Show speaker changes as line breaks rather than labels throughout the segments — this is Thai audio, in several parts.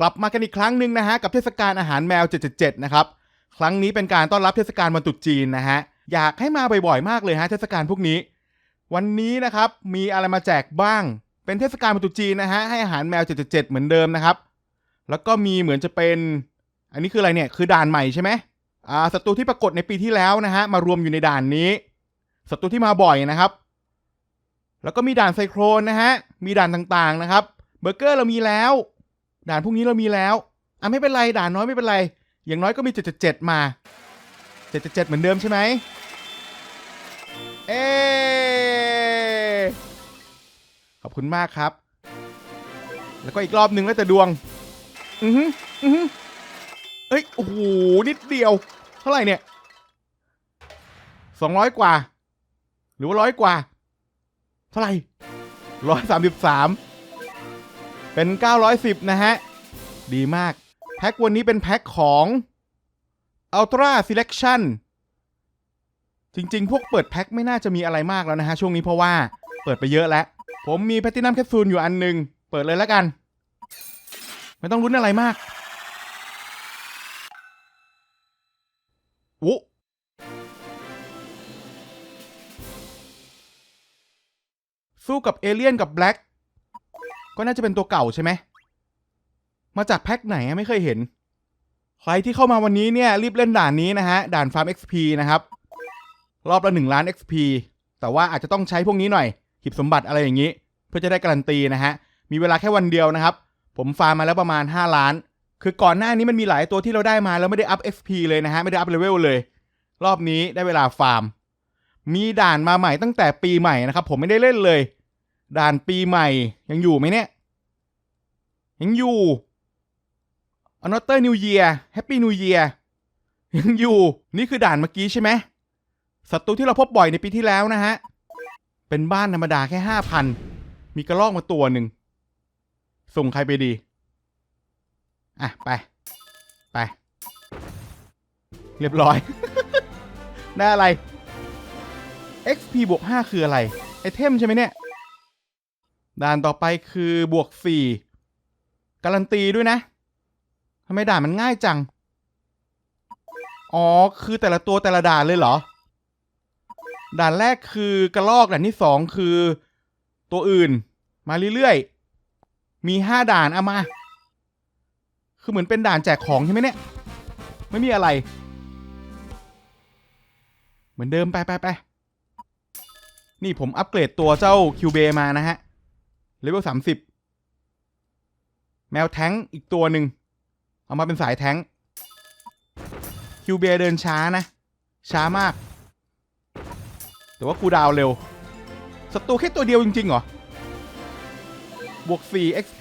กลับมากันอีกครั้งหนึ่งนะฮะกับเทศกาลอาหารแมว 777 นะครับ ครั้งนี้เป็นการต้อนรับเทศกาลวันตรุษจีนนะฮะ อยากให้มาบ่อยๆมากเลยฮะเทศกาลพวกนี้ วันนี้นะครับมีอะไรมาแจกบ้าง เป็นเทศกาลวันตรุษจีนนะฮะให้อาหารแมว 777 เหมือนเดิมนะครับ แล้วก็มีเหมือนจะเป็น อันนี้คืออะไรเนี่ยคือด่านใหม่ใช่ไหมอ่าศัตรูที่ปรากฏในปีที่แล้วนะฮะมารวมอยู่ในด่านนี้ศัตรูที่มาบ่อยนะครับ แล้วก็มีด่านไซโครนนะฮะมีด่านต่างๆนะครับเบอร์เกอร์เรามีแล้ว ด่านพวกนี้เรามีแล้วอะไม่เป็นไรด่านน้อยไม่เป็นไร อย่างน้อยก็มี 777 มา 777 เหมือนเดิมใช่ไหมเอขอบคุณมากครับ แล้วก็อีกรอบหนึ่งแล้วแต่ดวง อือฮึอือฮึเอ้ย โอ้โห นิดเดียว เท่าไหร่เนี่ยสองร้อยกว่า หรือว่าร้อยกว่า เท่าไหร่ร้อยสามสิบสาม เป็นเก้าร้อยสิบนะฮะ ดีมาก แพ็ควันนี้เป็นแพ็คของ Ultra Selection จริง ๆ พวกเปิดแพ็คไม่น่าจะมีอะไรมากแล้วนะฮะ ช่วงนี้เพราะว่าเปิดไปเยอะแล้ว ผมมีแพตตินัมแคปซูลอยู่อันหนึ่งเปิดเลยแล้วกัน ไม่ต้องรุ้นอะไรมากโอ้สู้กับเอเลี่ยนกับแบล็ก ก็น่าจะเป็นตัวเก่าใช่ไหม มาจากแพ็คไหนไม่เคยเห็น ใครที่เข้ามาวันนี้เนี่ยรีบเล่นด่านนี้นะฮะ ด่านฟาร์ม XP นะครับ รอบละ1ล้าน XP แต่ว่าอาจจะต้องใช้พวกนี้หน่อย หีบสมบัติอะไรอย่างนี้ เพื่อจะได้การันตีนะฮะ มีเวลาแค่วันเดียวนะครับ ผมฟาร์มมาแล้วประมาณ 5 ล้าน คือก่อนหน้านี้มันมีหลายตัวที่เราได้มาแล้วไม่ได้อัพ XP เลยนะฮะ ไม่ได้อัพเลเวลเลย รอบนี้ได้เวลาฟาร์ม มีด่านมาใหม่ตั้งแต่ปีใหม่นะครับ ผมไม่ได้เล่นเลย ด่านปีใหม่ยังอยู่ไหมเนี่ย ยังอยู่ Another New Year Happy New Year ยังอยู่ นี่คือด่านเมื่อกี้ใช่ไหมศัตรูที่เราพบบ่อยในปีที่แล้วนะฮะ เป็นบ้านธรรมดาแค่ห้าพันมีกระรอกมาตัวหนึ่ง ส่งใครไปดี อะ ไป ไป เรียบร้อย ได้อะไร XP บวก5คืออะไร ไอเทมใช่ไหมเนี่ย ด่านต่อไปคือบวก 4 การันตีด้วยนะทำไมด่านมันง่ายจัง อ๋อ คือแต่ละตัวแต่ละด่านเลยเหรอ ด่านแรกคือกระลอก ด่านที่สองคือ ตัวอื่น มาเรื่อยๆ มีห้าด่านเอามา คือเหมือนเป็นด่านแจกของใช่ไหมเนี่ย ไม่มีอะไร เหมือนเดิมไปไปไปนี่ผมอัปเกรดตัวเจ้าคิวเบมานะฮะ เลเวลสามสิบแมวแท้งอีกตัวหนึ่ง เอามาเป็นสายแท้งคิวเบียเดินช้านะ ช้ามาก แต่ว่าคูดาวเร็วศัตรูแค่ตัวเดียวจริง ๆ เหรอ บวก 4 XP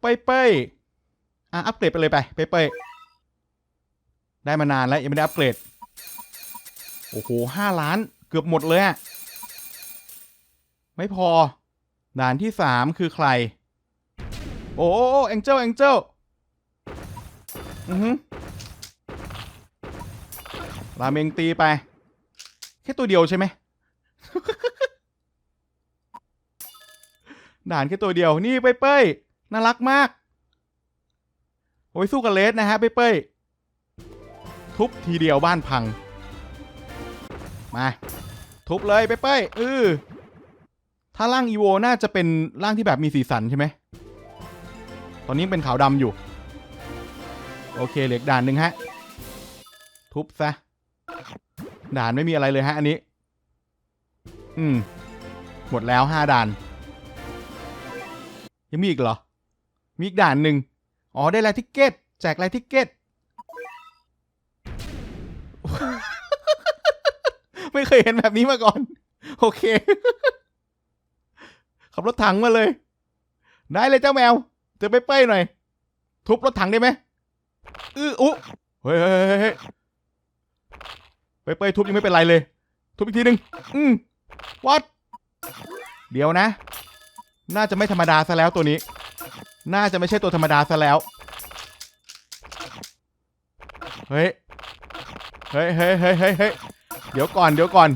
เป้ยเป้ยอะ อัปเกรดไปเลยไปเป้ยเป้ยได้มานานแล้วยังไม่ได้อัปเกรด โอ้โหห้าล้านเกือบหมดเลยอะไม่พอ ด่านที่สามคือใคร โอ้เอ็งเจิลเอ็งเจิลอือฮึราเมงตีไป แค่ตัวเดียวใช่ไหมด่านแค่ตัวเดียว นี่เป้ยเป้ยน่ารักมาก โอ้ยสู้กับเลสนะฮะเป้ยเป้ยทุบทีเดียวบ้านพัง มา ทุบเลยเป้ยเป้ยเออ ถ้าร่างอีโวน่าจะเป็นร่างที่แบบมีสีสันใช่ไหม ตอนนี้เป็นขาวดำอยู่ โอเคเหลืออกด่านหนึ่งฮะ ทุบซะ ด่านไม่มีอะไรเลยฮะอันนี้ อืม หมดแล้วห้าด่าน ยังมีอีกเหรอ มีอีกด่านหนึ่งอ๋อได้ลายทิกเก็ตแจกลายทิกเก็ตไม่เคยเห็นแบบนี้มาก่อน โอเค ขับรถถังมาเลยได้เลยเจ้าแมวเจอไปเป้ยหน่อย ทุบรถถังได้ไหมอื้ออุ๊เฮ้ยเฮ้ยเฮ้ยเฮ้ยไปเป้ยทุบยังไม่เป็นไรเลย ทุบอีกทีหนึ่งอืมวัดเดี๋ยวนะ น่าจะไม่ธรรมดาซะแล้วตัวนี้ น่าจะไม่ใช่ตัวธรรมดาซะแล้ว เฮ้ย เฮ้ยเฮ้ยเฮ้ยเฮ้ยเดี๋ยวก่อน เดี๋ยวก่อน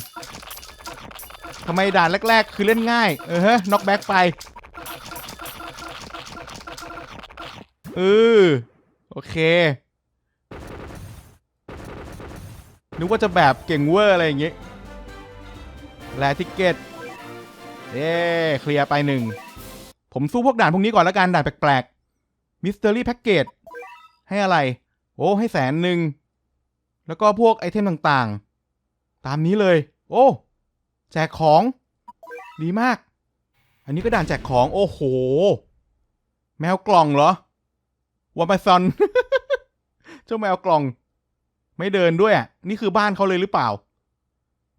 ำไมด่านแรก ๆ คือเล่นง่าย เออฮะน็อกแบ็กไปเออโอเค นึกว่าจะแบบเก่งเวอร์อะไรอย่างงี้แลทิเกตเย้เคลียร์ไปหนึ่ง ผมสู้พวกด่านพวกนี้ก่อนละกัน ด่านแปลกๆมิสเตอรี่แพ็กเกจให้อะไร โอ้ ให้แสนหนึ่ง แล้วก็พวกไอเทมต่างๆ ตามนี้เลย โอ้ แจกของ ดีมาก อันนี้ก็ด่านแจกของ โอ้โห แมวกล่องเหรอวอม a ซอนเจ้าแมวกล่อง ไม่เดินด้วยอะนี่คือบ้านเขาเลยหรือเปล่า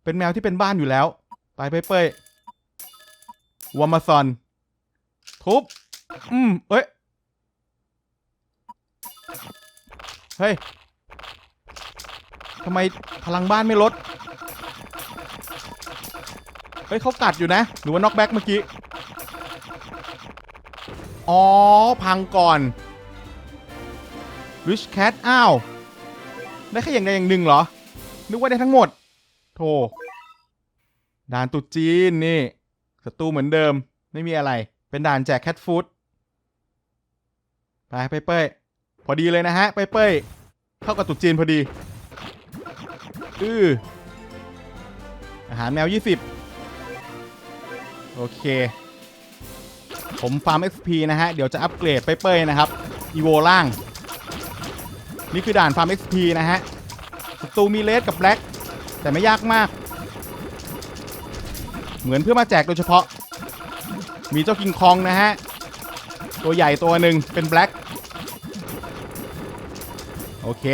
เป็นแมวที่เป็นบ้านอยู่แล้ว ไปเป้ยวอม a ซอนทุบอืมเอ้ยเฮ้ยทำไมพลังบ้านไม่ลด ฮ้ยเขากัดอยู่นะ หรือว่าน็อกแบ็กเมื่อกี้ อ๋อ พังก่อน Rich Cat อ้าว ได้แค่อย่างใดอย่างหนึ่งเหรอ นึกว่าได้ทั้งหมด โธ่ด่านตรุดจีนนี่ศัตรูเหมือนเดิม ไม่มีอะไร เป็นด่านแจกแคทฟู้ดไปไปเป้ยพอดีเลยนะฮะ ไปเป้ยเข้ากับตรุดจีนพอดี อืออาหารแมว 20 โอเค ผมฟาร์ม XP นะฮะ เดี๋ยวจะอัปเกรดไปเป้ยนะครับ อีโวล่าง นี่คือด่านฟาร์ม XP นะฮะศัตรูมีเลสกับแบล็กแต่ไม่ยากมาก เหมือนเพื่อมาแจกโดยเฉพาะ มีเจ้ากิงคองนะฮะ ตัวใหญ่ตัวหนึ่งเป็นแบล็กโอเค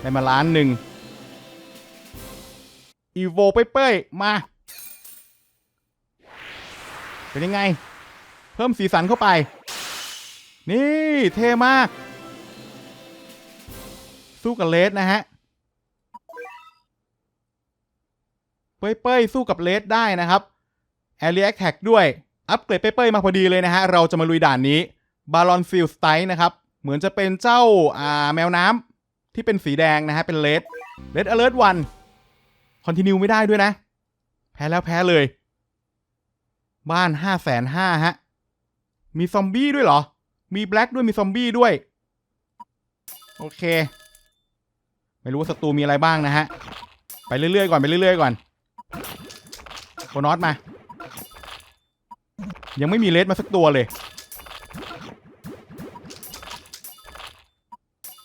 ได้มาล้านหนึ่งอีโวเป้ยๆมา เป็นยังไง เพิ่มสีสันเข้าไป นี่เท่มาก สู้กับเลสนะฮะเป้ยๆสู้กับเลสได้นะครับ a r e a Attack ด้วยอัปเกรดเป้ยๆมาพอดีเลยนะฮะ เราจะมาลุยด่านนี้บาลอนฟิลสไตน์นะครับ เหมือนจะเป็นเจ้าอ่าแมวน้ำที่เป็นสีแดงนะฮะ เป็นเลสเลสอเลิร์วันคอนติเนียไม่ได้ด้วยนะ แพ้แล้วแพ้เลย บ้านห้าแสนห้าฮะ มีซอมบี้ด้วยเหรอ มีแบล็กด้วยมีซอมบี้ด้วย โอเค ไม่รู้ว่าศัตรูมีอะไรบ้างนะฮะ ไปเรื่อยๆก่อนไปเรื่อยๆก่อนโคนอสมา ยังไม่มีเลสมาสักตัวเลย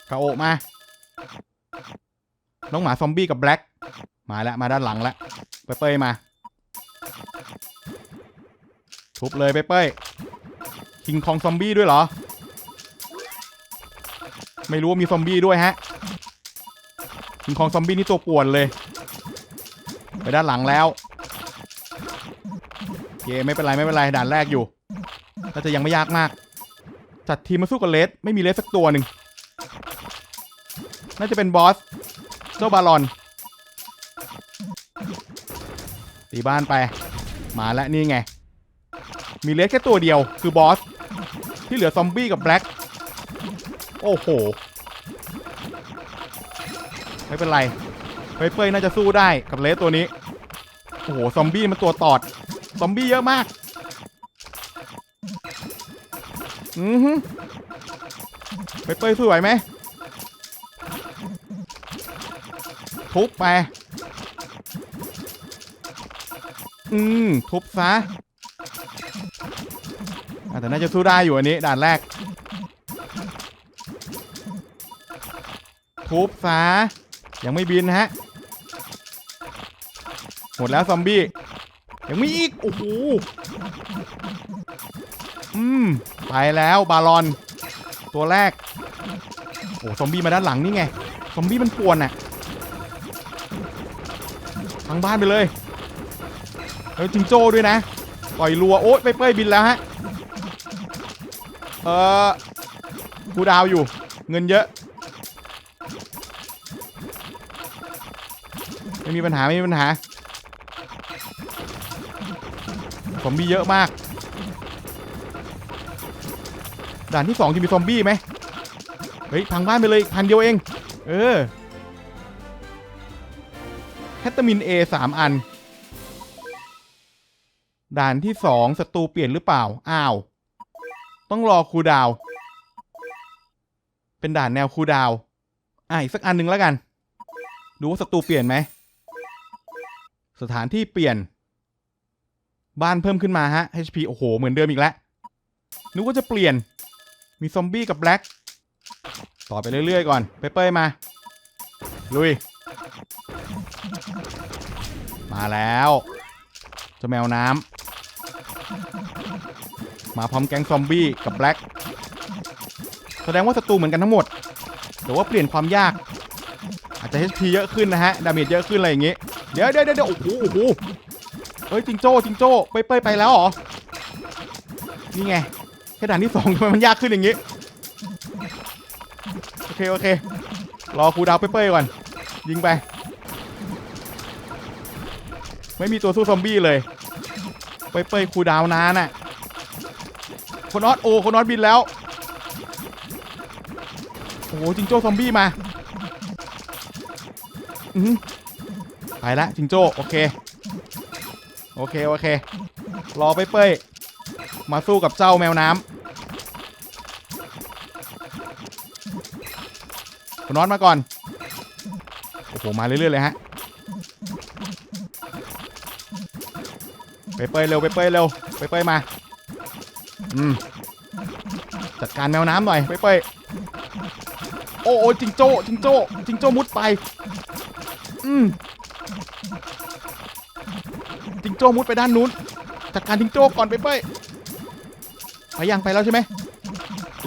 คาโอมา น้องหมาซอมบี้กับแบล็กมาแล้วมาด้านหลังแล้วไปเปยมา ทุบเลยไปเป้ยคิงคองซอมบี้ด้วยเหรอ ไม่รู้ว่ามีซอมบี้ด้วยฮะคิงคองซอมบี้นี่ตัวป่วนเลย ไปด้านหลังแล้วโอเคไม่เป็นไรไม่เป็นไรด่านแรกอยู่น่าจะยังไม่ยากมาก จัดทีมมาสู้กับเลสไม่มีเลสสักตัวหนึ่งน่าจะเป็นบอสเจ้าบาลอนตีบ้านไป มาแล้วนี่ไง มีเลสแค่ตัวเดียวคือบอส ที่เหลือซอมบี้กับแบล็กโอ้โห ไม่เป็นไรเปยๆน่าจะสู้ได้กับเลสตัวนี้ โอ้โห ซอมบี้มันตัวตอด ซอมบี้เยอะมาก อือฮึเปยๆสู้ไหวไหมทุบไป อืม ทุบซะ อะแต่น่าจะสู้ได้อยู่อันนี้ด่านแรก ทุบซะยังไม่บินฮะ หมดแล้วซอมบี้ ยังมีอีก โอ้โห อืม ไปแล้วบาลอน ตัวแรก โอ้ซอมบี้มาด้านหลังนี่ไง ซอมบี้มันป่วนอะทั้งบ้านไปเลย แล้วจิงโจ้ด้วยนะปล่อยรัว โอ๊ยไปเป้ยบินแล้วฮะ เออกูดาวอยู่ เงินเยอะ ไม่มีปัญหาไม่มีปัญหาซอมบี้เยอะมาก ด่านที่สองจะมีซอมบี้ไหมเฮ้ยพังบ้านไปเลยพันเดียวเอง เออแคตามิน A สามอัน ด่านที่สองศัตรูเปลี่ยนหรือเปล่า อ้าว ต้องรอคูดาว เป็นด่านแนวคูดาว อะอีกสักอันหนึ่งแล้วกัน ดูว่าศัตรูเปลี่ยนไหม สถานที่เปลี่ยน บ้านเพิ่มขึ้นมาฮะ HP โอ้โห เหมือนเดิมอีกแล้ว นึกว่าจะเปลี่ยน มีซอมบี้กับแบล็กต่อไปเรื่อยๆก่อน เปเป้ยมา ลุย มาแล้ว เจ้าแมวน้ำ มาพร้อมแก๊งซอมบี้กับแบล็กแสดงว่าศัตรูเหมือนกันทั้งหมด แต่ว่าเปลี่ยนความยาก อาจจะ HP เยอะขึ้นนะฮะ ดาเมจเยอะขึ้นอะไรอย่างงี้ เดี๋ยวเดี๋ยวเดี๋ยวโอ้โหโอ้โหเฮ้ยจิงโจ้จิงโจ้เป้ยเป้ยไปแล้วเหรอ นี่ไงแค่ด่านที่สองทำไมมันยากขึ้นอย่างงี้ โอเคโอเค รอครูดาวเป้ยเป้ยก่อน ยิงไป ไม่มีตัวสู้ซอมบี้เลย เป้ยเป้ยครูดาวนานน่ะ คนออสโอคนออสบินแล้ว โอ้โหจิงโจ้ซอมบี้มาอือหือไปละจิงโจ้โอเค โอเค โอเค รอไปเป้ยมาสู้กับเจ้าแมวน้ำคุณน็อตมาก่อน โอ้โห มาเรื่อยๆเลยฮะ ไปเป้ยเร็ว ไปเป้ยเร็ว ไปเป้ยมา อืมจัดการแมวน้ำหน่อยไปเป้ยโอ้โอ้จิงโจ้จิงโจ้จิงโจ้มุดไป อืมจิงโจ้มุดไปด้านนู้นจัดการจิงโจ้ก่อนไปเป้ยไปยังไปแล้วใช่ไหม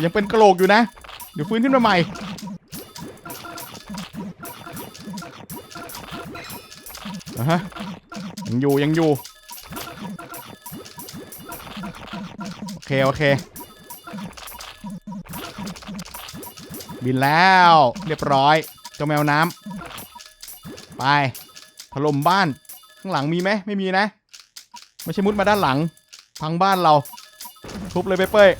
ยังเป็นกระโหลกอยู่นะ เดี๋ยวฟื้นขึ้นมาใหม่ อะฮะยังอยู่ยังอยู่ เคโอเคบินแล้วเรียบร้อยเจ้าแมวน้ำไปถล่มบ้านข้างหลังมีไหมไม่มีนะไม่ใช่มุดมาด้านหลัง พังบ้านเราทุบเลยเป้ย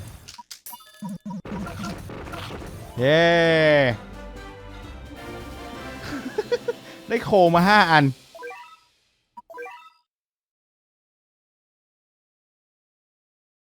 เย้ได้โคมาห้าอัน